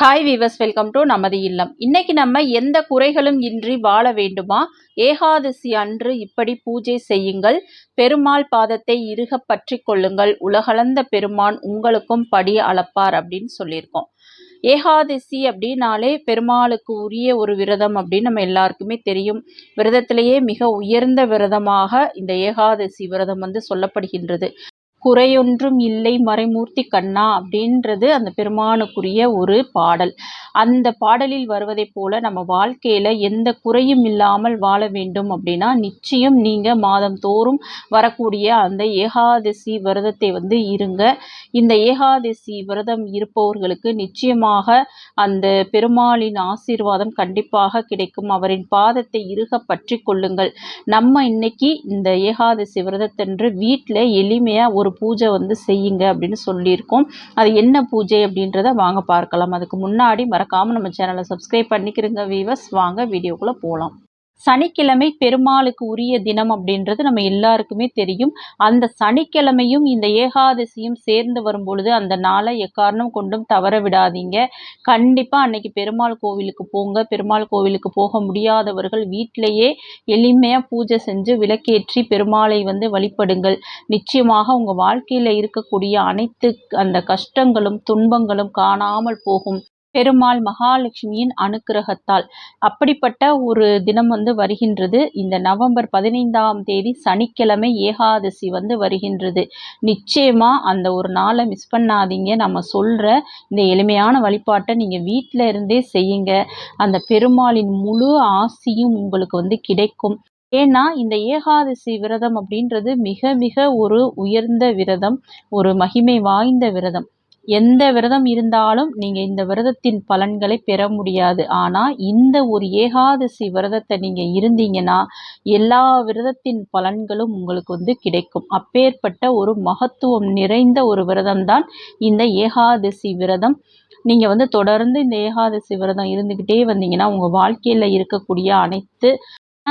Hi viewers welcome to நமது இல்லம். இன்னைக்கு நம்ம எந்த குறைகளும் இன்றி வாழ வேண்டுமா? ஏகாதசி அன்று இப்படி பூஜை செய்யுங்கள். பெருமாள் பாதத்தை இறுக பற்றி கொள்ளுங்கள். உலகளந்த பெருமான் உங்களுக்கும் படி அளப்பார் அப்படின்னு சொல்லியிருக்கோம். ஏகாதசி அப்படின்னாலே பெருமாளுக்கு உரிய ஒரு விரதம் அப்படின்னு நம்ம எல்லாருக்குமே தெரியும். விரதத்திலேயே மிக உயர்ந்த விரதமாக இந்த ஏகாதசி விரதம் வந்து சொல்லப்படுகின்றது. குறையொன்றும் இல்லை மறைமூர்த்தி கண்ணா அப்படின்றது அந்த பெருமானுக்குரிய ஒரு பாடல். அந்த பாடலில் வருவதைப் போல நம்ம வாழ்க்கையில் எந்த குறையும் இல்லாமல் வாழ வேண்டும் அப்படின்னா நிச்சயம் நீங்கள் மாதம் தோறும் வரக்கூடிய அந்த ஏகாதசி விரதத்தை வந்து இருங்க. இந்த ஏகாதசி விரதம் இருப்பவர்களுக்கு நிச்சயமாக அந்த பெருமாளின் ஆசீர்வாதம் கண்டிப்பாக கிடைக்கும். அவரின் பாதத்தை இறுக பற்றி கொள்ளுங்கள். நம்ம இன்னைக்கு இந்த ஏகாதசி விரதத்தன்று வீட்டில் எளிமையாக ஒரு பூஜை வந்து செய்யுங்க அப்படின்னு சொல்லியிருக்கோம். அது என்ன பூஜை அப்படின்றத வாங்க பார்க்கலாம். அதுக்கு முன்னாடி மறக்காமல் நம்ம சேனலை சப்ஸ்கிரைப் பண்ணிக்கிறங்க வீவர்ஸ் வாங்க வீடியோக்குள்ளே போகலாம் சனிக்கிழமை பெருமாளுக்கு உரிய தினம் அப்படின்றது நம்ம எல்லாருக்குமே தெரியும். அந்த சனிக்கிழமையும் இந்த ஏகாதசியும் சேர்ந்து வரும் பொழுது அந்த நாளை எக்காரணம் கொண்டும் தவற விடாதீங்க. கண்டிப்பாக அன்னைக்கு பெருமாள் கோவிலுக்கு போங்க. பெருமாள் கோவிலுக்கு போக முடியாதவர்கள் வீட்டிலேயே எளிமையாக பூஜை செஞ்சு விளக்கேற்றி பெருமாளை வந்து வழிபடுங்கள். நிச்சயமாக உங்கள் வாழ்க்கையில் இருக்கக்கூடிய அனைத்து அந்த கஷ்டங்களும் துன்பங்களும் காணாமல் போகும். பெருமாள் மகாலட்சுமியின் அனுக்கிரகத்தால். அப்படிப்பட்ட ஒரு தினம் வந்து வருகின்றது. இந்த நவம்பர் பதினைந்தாம் தேதி சனிக்கிழமை ஏகாதசி வந்து வருகின்றது. நிச்சயமா அந்த ஒரு நாளை மிஸ் பண்ணாதீங்க. நம்ம சொல்ற இந்த எளிமையான வழிபாட்டை நீங்க வீட்டில இருந்தே செய்யுங்க. அந்த பெருமாளின் முழு ஆசியும் உங்களுக்கு வந்து கிடைக்கும். ஏன்னா இந்த ஏகாதசி விரதம் அப்படின்றது மிக மிக ஒரு உயர்ந்த விரதம் ஒரு மகிமை வாய்ந்த விரதம். எந்த விரதம் இருந்தாலும் நீங்கள் இந்த விரதத்தின் பலன்களை பெற முடியாது. ஆனால் இந்த ஒரு ஏகாதசி விரதத்தை நீங்கள் இருந்தீங்கன்னா எல்லா விரதத்தின் பலன்களும் உங்களுக்கு வந்து கிடைக்கும். அப்பேற்பட்ட ஒரு மகத்துவம் நிறைந்த ஒரு விரதம் தான் இந்த ஏகாதசி விரதம். நீங்கள் வந்து தொடர்ந்து இந்த ஏகாதசி விரதம் இருந்துக்கிட்டே வந்தீங்கன்னா உங்கள் வாழ்க்கையில் இருக்கக்கூடிய அனைத்து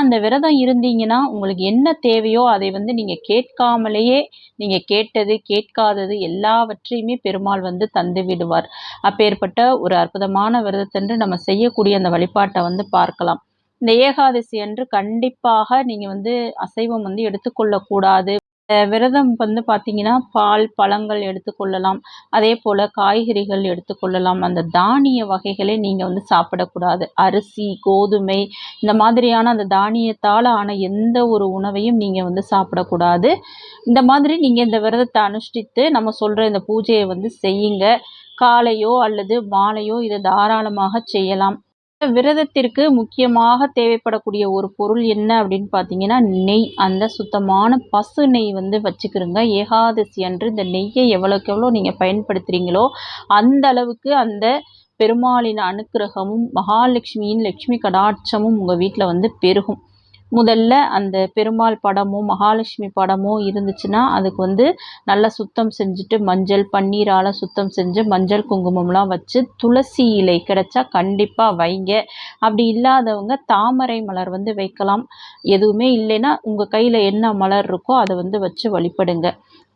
அந்த விரதம் இருந்தீங்கன்னா உங்களுக்கு என்ன தேவையோ அதை வந்து நீங்கள் கேட்காமலேயே நீங்கள் கேட்டது கேட்காதது எல்லாவற்றையுமே பெருமாள் வந்து தந்து விடுவார். அப்பேற்பட்ட ஒரு அற்புதமான விரதத்தன்று நம்ம செய்யக்கூடிய அந்த வழிபாட்டை வந்து பார்க்கலாம். இந்த ஏகாதசி அன்று கண்டிப்பாக நீங்கள் வந்து அசைவம் வந்து எடுத்துக்கொள்ளக்கூடாது. விரதம் வந்து பார்த்தீங்கன்னா பால் பழங்கள் எடுத்துக்கொள்ளலாம் அதே போல் காய்கறிகள் எடுத்துக்கொள்ளலாம் அந்த தானிய வகைகளை நீங்கள் வந்து சாப்பிடக்கூடாது. அரிசி கோதுமை இந்த மாதிரியான அந்த தானியத்தால் ஆன எந்த ஒரு உணவையும் நீங்கள் வந்து சாப்பிடக்கூடாது. இந்த மாதிரி நீங்கள் இந்த விரதத்தை அனுஷ்டித்து நம்ம சொல்கிற இந்த பூஜையை வந்து செய்யுங்க. காலையோ அல்லது மாலையோ இதை தாராளமாக செய்யலாம். விரதத்திற்கு முக்கியமாக தேவைப்படக்கூடிய ஒரு பொருள் என்ன அப்படின்னு பார்த்தீங்கன்னா நெய். அந்த சுத்தமான பசு நெய் வந்து வச்சுக்கிறோங்க ஏகாதசி அன்று இந்த நெய்யை எவ்வளோக்கு எவ்வளோ நீங்கள் பயன்படுத்துகிறீங்களோ அந்த அளவுக்கு அந்த பெருமாளின் அனுக்கிரகமும் மகாலட்சுமியின் லட்சுமி கடாட்சமும் உங்கள் வீட்டில் வந்து பெருகும். முதல்ல அந்த பெருமாள் படமோ மகாலட்சுமி படமோ இருந்துச்சுன்னா அதுக்கு வந்து நல்லா சுத்தம் செஞ்சுட்டு மஞ்சள் பன்னீரால் சுத்தம் செஞ்சு மஞ்சள் குங்குமம்லாம் வச்சு துளசி இலை கிடைச்சா கண்டிப்பாக வைங்க. அப்படி இல்லாதவங்க தாமரை மலர் வந்து வைக்கலாம். எதுவுமே இல்லைன்னா உங்கள் கையில் என்ன மலர் இருக்கோ அதை வந்து வச்சு வழிபடுங்க.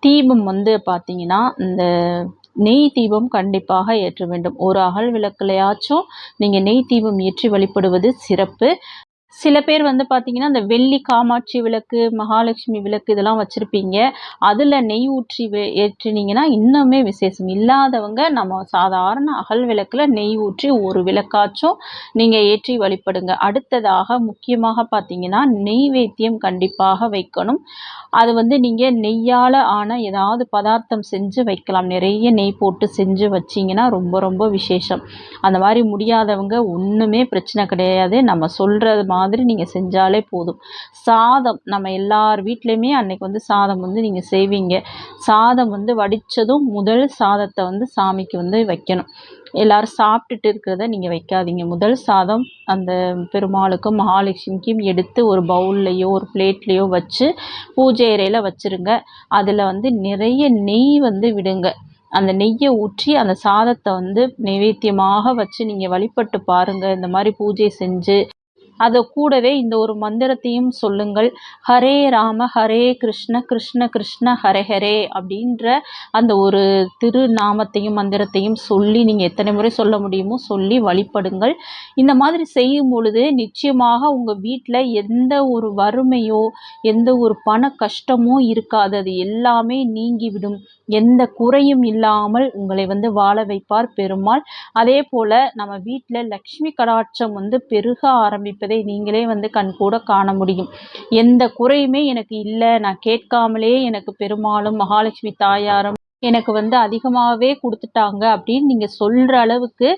தீபம் வந்து பார்த்தீங்கன்னா இந்த நெய் தீபம் கண்டிப்பாக ஏற்ற வேண்டும். ஒரு அகல் விளக்குலையாச்சும் நீங்கள் நெய் தீபம் ஏற்றி வழிபடுவது சிறப்பு. சில பேர் வந்து பார்த்தீங்கன்னா அந்த வெள்ளி காமாட்சி விளக்கு மகாலட்சுமி விளக்கு இதெல்லாம் வச்சுருப்பீங்க. அதில் நெய் ஊற்றி ஏற்றினீங்கன்னா இன்னுமே விசேஷம். இல்லாதவங்க நம்ம சாதாரண அகல் விளக்கில் நெய் ஊற்றி ஒரு விளக்காச்சும் நீங்கள் ஏற்றி வழிபடுங்க. அடுத்ததாக முக்கியமாக பார்த்தீங்கன்னா நெய்வேத்தியம் கண்டிப்பாக வைக்கணும். அது வந்து நீங்கள் நெய்யால் ஆன ஏதாவது பதார்த்தம் செஞ்சு வைக்கலாம். நிறைய நெய் போட்டு செஞ்சு வச்சிங்கன்னா ரொம்ப ரொம்ப விசேஷம். அந்த மாதிரி முடியாதவங்க ஒன்றுமே பிரச்சனை கிடையாது. நம்ம சொல்கிறது மாதிரி நீங்கள் செஞ்சாலே போதும். சாதம் நம்ம எல்லார் வீட்லேயுமே அன்னைக்கு வந்து சாதம் வந்து நீங்கள் செய்வீங்க. சாதம் வந்து வடித்ததும் முதல் சாதத்தை வந்து சாமிக்கு வந்து வைக்கணும். எல்லோரும் சாப்பிட்டுட்டு இருக்கிறத நீங்கள் வைக்காதீங்க. முதல் சாதம் அந்த பெருமாளுக்கும் மகாலட்சுமிக்கும் எடுத்து ஒரு பவுல்லையோ ஒரு பிளேட்லேயோ வச்சு பூஜை அறையில் வச்சுருங்க. அதில் வந்து நிறைய நெய் வந்து விடுங்க. அந்த நெய்யை ஊற்றி அந்த சாதத்தை வந்து நைவேத்தியமாக வச்சு நீங்கள் வழிபட்டு பாருங்கள் இந்த மாதிரி பூஜை செஞ்சு அதை கூடவே இந்த ஒரு மந்திரத்தையும் சொல்லுங்கள். ஹரே ராம ஹரே கிருஷ்ண கிருஷ்ண கிருஷ்ண ஹரே ஹரே அப்படின்ற அந்த ஒரு திருநாமத்தையும் மந்திரத்தையும் சொல்லி நீங்கள் எத்தனை முறை சொல்ல முடியுமோ சொல்லி வழிபடுங்கள். இந்த மாதிரி செய்யும் பொழுது நிச்சயமாக உங்கள் வீட்டில் எந்த ஒரு வறுமையோ எந்த ஒரு பண கஷ்டமோ இருக்காது. அது எல்லாமே நீங்கிவிடும். எந்த குறையும் இல்லாமல் உங்களை வந்து வாழ வைப்பார் பெருமாள். அதே போல் நம்ம வீட்டில் லக்ஷ்மி கடாட்சம் வந்து பெருக இருப்பதை நீங்களே வந்து கண்கூட காண முடியும். எந்த குறையுமே எனக்கு இல்லை. நான் கேட்காமலே எனக்கு பெருமாளும் மகாலட்சுமி தாயாரும் எனக்கு வந்து அதிகமாகவே கொடுத்துட்டாங்க அப்படின்னு நீங்கள் சொல்கிற அளவுக்கு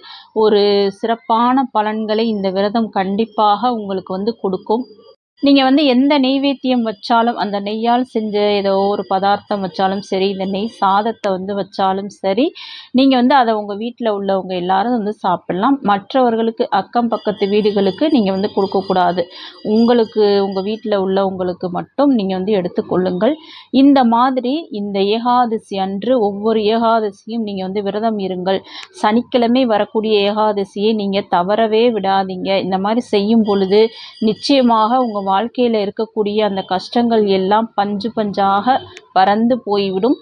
ஒரு சிறப்பான பலன்களை இந்த விரதம் கண்டிப்பாக உங்களுக்கு வந்து கொடுக்கும். நீங்கள் வந்து எந்த நெய்வேத்தியம் வச்சாலும் அந்த நெய்யால் செஞ்ச ஏதோ ஒரு பதார்த்தம் வச்சாலும் சரி இந்த நெய் சாதத்தை வந்து வச்சாலும் சரி நீங்கள் வந்து அதை உங்கள் வீட்டில் உள்ளவங்க எல்லாரும் வந்து சாப்பிட்லாம். மற்றவர்களுக்கு அக்கம் பக்கத்து வீடுகளுக்கு நீங்கள் வந்து கொடுக்கக்கூடாது உங்களுக்கு உங்கள் வீட்டில் உள்ளவங்களுக்கு மட்டும் நீங்கள் வந்து எடுத்துக்கொள்ளுங்கள் இந்த மாதிரி இந்த ஏகாதசி அன்று ஒவ்வொரு ஏகாதசியும் நீங்கள் வந்து விரதம் இருங்கள். சனிக்கிழமை வரக்கூடிய ஏகாதசியை நீங்கள் தவறவே விடாதீங்க. இந்த மாதிரி செய்யும் பொழுது நிச்சயமாக உங்கள் வாழ்க்கையில் இருக்கக்கூடிய அந்த கஷ்டங்கள் எல்லாம் பஞ்சு பஞ்சாக பறந்து போய்விடும்.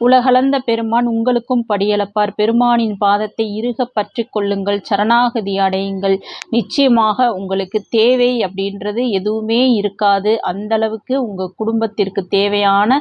உலகளந்த பெருமான் உங்களுக்கும் படியளப்பார். பெருமானின் பாதத்தை இறுக பற்றி கொள்ளுங்கள். சரணாகதி அடையுங்கள். நிச்சயமாக உங்களுக்கு தேவை அப்படின்றது எதுவுமே இருக்காது. அந்தளவுக்கு உங்கள் குடும்பத்திற்கு தேவையான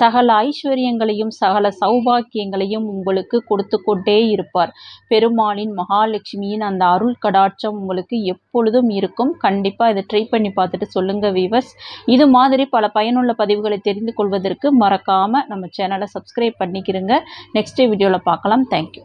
சகல ஐஸ்வர்யங்களையும் சகல சௌபாக்கியங்களையும் உங்களுக்கு கொடுத்து கொண்டே இருப்பார். பெருமாளின் மகாலட்சுமியின் அந்த அருள் கடாட்சம் உங்களுக்கு எப்பொழுதும் இருக்கும். கண்டிப்பாக இதை ட்ரை பண்ணி பார்த்துட்டு சொல்லுங்கள் வீவர்ஸ் இது மாதிரி பல பயனுள்ள பதிவுகளை தெரிந்து கொள்வதற்கு மறக்காமல் நம்ம சேனலை சப்ஸ்கிரைப் பண்ணிக்கிறங்க நெக்ஸ்ட் வீடியோவில் பார்க்கலாம். தேங்க்யூ